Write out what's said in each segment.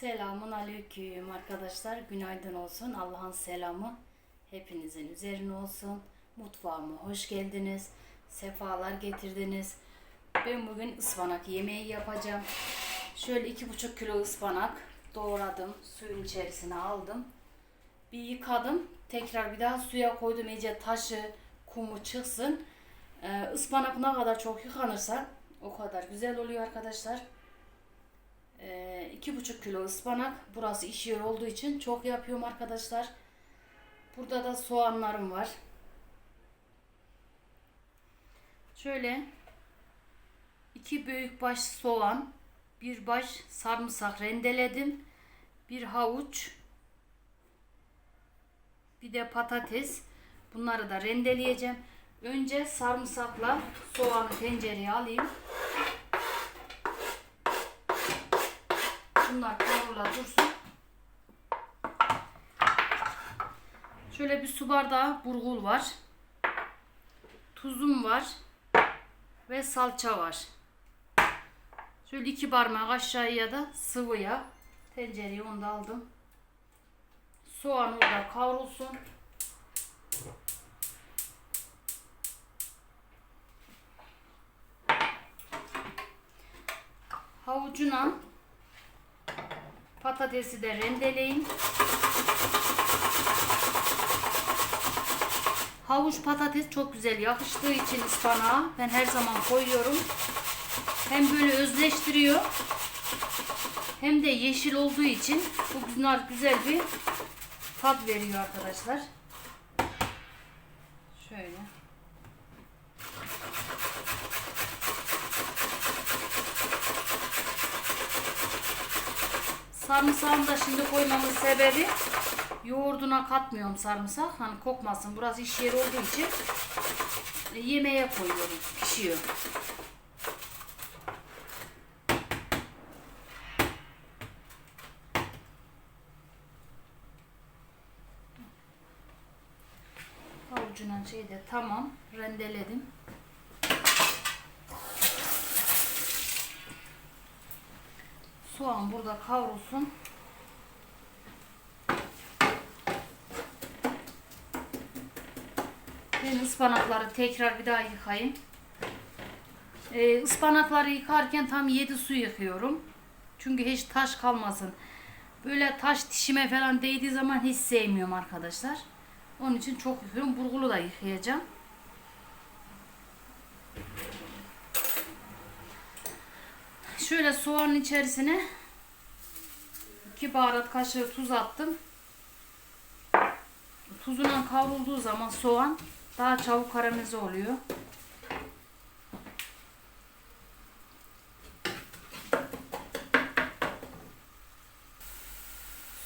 Selamun aleyküm arkadaşlar. Günaydın olsun. Allah'ın selamı hepinizin üzerine olsun. Mutfağıma hoş geldiniz. Sefalar getirdiniz. Ben bugün ıspanak yemeği yapacağım. Şöyle iki buçuk kilo ıspanak doğradım. Suyun içerisine aldım. Bir yıkadım. Tekrar bir daha suya koydum. iyice taşı, kumu çıksın. Ee, ıspanak ne kadar çok yıkanırsa o kadar güzel oluyor arkadaşlar. Ee, iki buçuk kilo ıspanak. Burası iş yeri olduğu için çok yapıyorum arkadaşlar. Burada da soğanlarım var. Şöyle iki büyük baş soğan, bir baş sarımsak rendeledim. Bir havuç, bir de patates. Bunları da rendeleyeceğim. Önce sarımsakla soğanı tencereye alayım. Bunlar kavrula dursun. Şöyle bir su bardağı burgul var. Tuzum var. Ve salça var. Şöyle iki parmak aşağıya da sıvı yağ. Tencereye onu da aldım. Soğan orada kavrulsun. Havucuna Patatesi de rendeleyin. Havuç patates çok güzel yakıştığı için ıspanağa ben her zaman koyuyorum. Hem böyle özleştiriyor hem de yeşil olduğu için bu bunlar güzel bir tat veriyor arkadaşlar. Şöyle. Sarımsağını da şimdi koymamın sebebi yoğurduna katmıyorum sarımsak. Hani kokmasın. Burası iş yeri olduğu için e, yemeğe koyuyorum. Pişiyor. Havucuna şey de tamam. Rendeledim. Soğan burada kavrulsun. Ben ıspanakları tekrar bir daha yıkayayım. Ee, ıspanakları yıkarken tam 7 su yıkıyorum. Çünkü hiç taş kalmasın. Böyle taş dişime falan değdiği zaman hiç sevmiyorum arkadaşlar. Onun için çok yıkıyorum. Burgulu da yıkayacağım. Şöyle soğanın içerisine 2 baharat kaşığı tuz attım. Tuzundan kavrulduğu zaman soğan daha çabuk karamelize oluyor.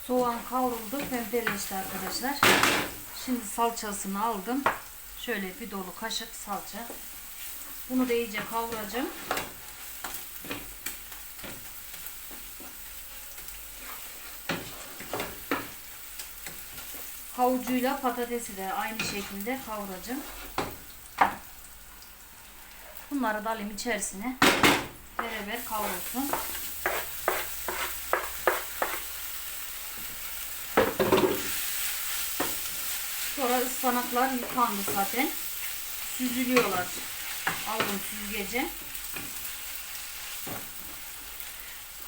Soğan kavruldu, pembeleşti arkadaşlar. Şimdi salçasını aldım. Şöyle bir dolu kaşık salça. Bunu da iyice kavuracağım. Havucuyla patatesi de aynı şekilde kavuracağım. Bunları da alayım içerisine. Beraber kavrulsun. Sonra ıspanaklar yıkandı zaten. Süzülüyorlar. Aldım süzgece.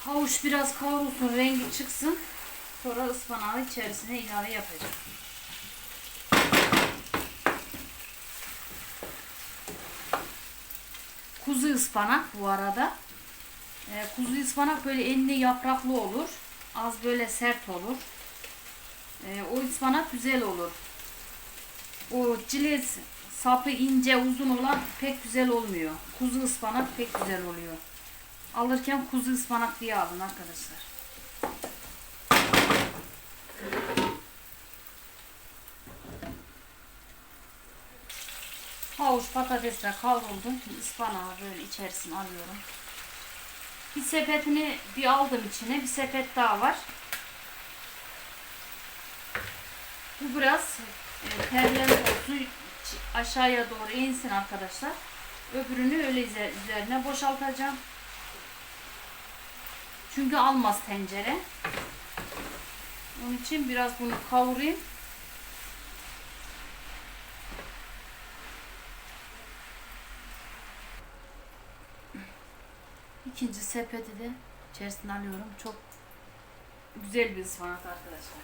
Havuç biraz kavrulsun, rengi çıksın. Sonra ıspanağı içerisine ilave yapacağım. Kuzu ıspanak bu arada. Ee, kuzu ıspanak böyle enli yapraklı olur. Az böyle sert olur. Ee, o ıspanak güzel olur. O cilet sapı ince uzun olan pek güzel olmuyor. Kuzu ıspanak pek güzel oluyor. Alırken kuzu ıspanak diye alın arkadaşlar. Havuç patatesler kavruldu. Şimdi ıspanağı böyle içerisine alıyorum. Bir sepetini bir aldım içine. Bir sepet daha var. Bu biraz e, terleme olsun. Aşağıya doğru insin arkadaşlar. Öbürünü öyle üzer- üzerine boşaltacağım. Çünkü almaz tencere. Onun için biraz bunu kavurayım. İkinci sepeti de içerisine alıyorum. Çok güzel bir ıspanak arkadaşlar.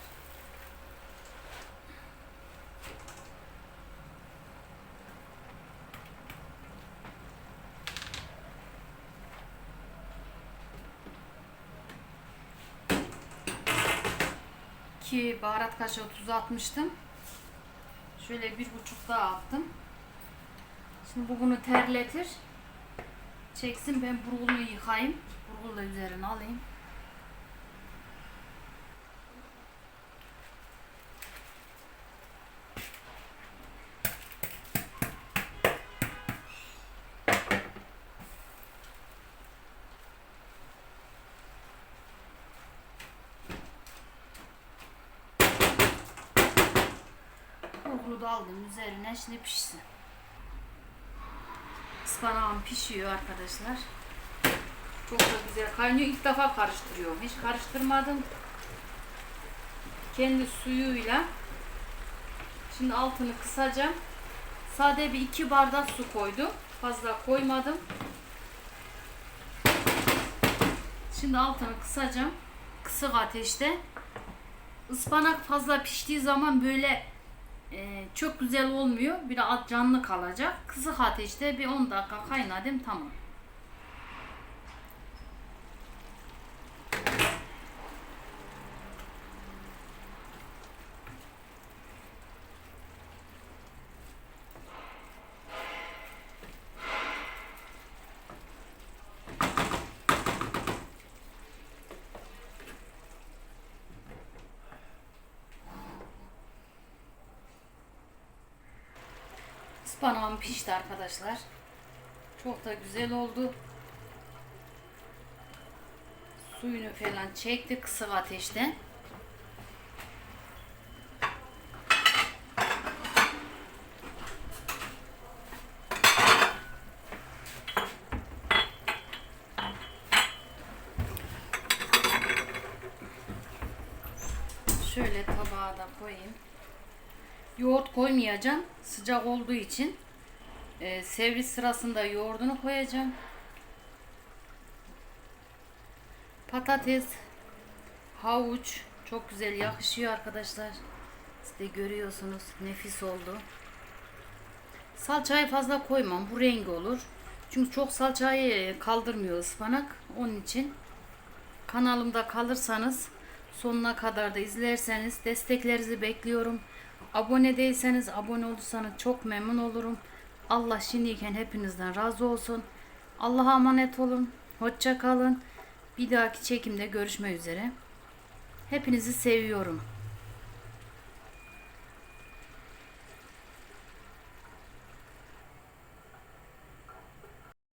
Ki baharat kaşığı tuzu atmıştım. Şöyle bir buçuk daha attım. Şimdi bu bunu terletir. Çeksin ben burgulu yıkayayım. Burgulu da üzerine alayım. Burgulu da aldım üzerine şimdi pişsin. Ispanağım pişiyor arkadaşlar. Çok da güzel kaynıyor. İlk defa karıştırıyorum. Hiç karıştırmadım. Kendi suyuyla. Şimdi altını kısacağım. Sade bir iki bardak su koydum. Fazla koymadım. Şimdi altını kısacağım. Kısık ateşte. Ispanak fazla piştiği zaman böyle e, çok güzel olmuyor. Biraz canlı kalacak. Kısık ateşte bir 10 dakika kaynadım tamam. Ispanağım pişti arkadaşlar. Çok da güzel oldu. Suyunu falan çekti kısık ateşte. Şöyle tabağa da koyayım. Yoğurt koymayacağım. Sıcak olduğu için. Ee, servis sırasında yoğurdunu koyacağım. Patates, havuç çok güzel yakışıyor arkadaşlar. Siz de görüyorsunuz nefis oldu. Salçayı fazla koymam. Bu rengi olur. Çünkü çok salçayı kaldırmıyor ıspanak. Onun için kanalımda kalırsanız sonuna kadar da izlerseniz desteklerinizi bekliyorum. Abone değilseniz abone olursanız çok memnun olurum. Allah şimdiyken hepinizden razı olsun. Allah'a emanet olun. Hoşça kalın. Bir dahaki çekimde görüşmek üzere. Hepinizi seviyorum.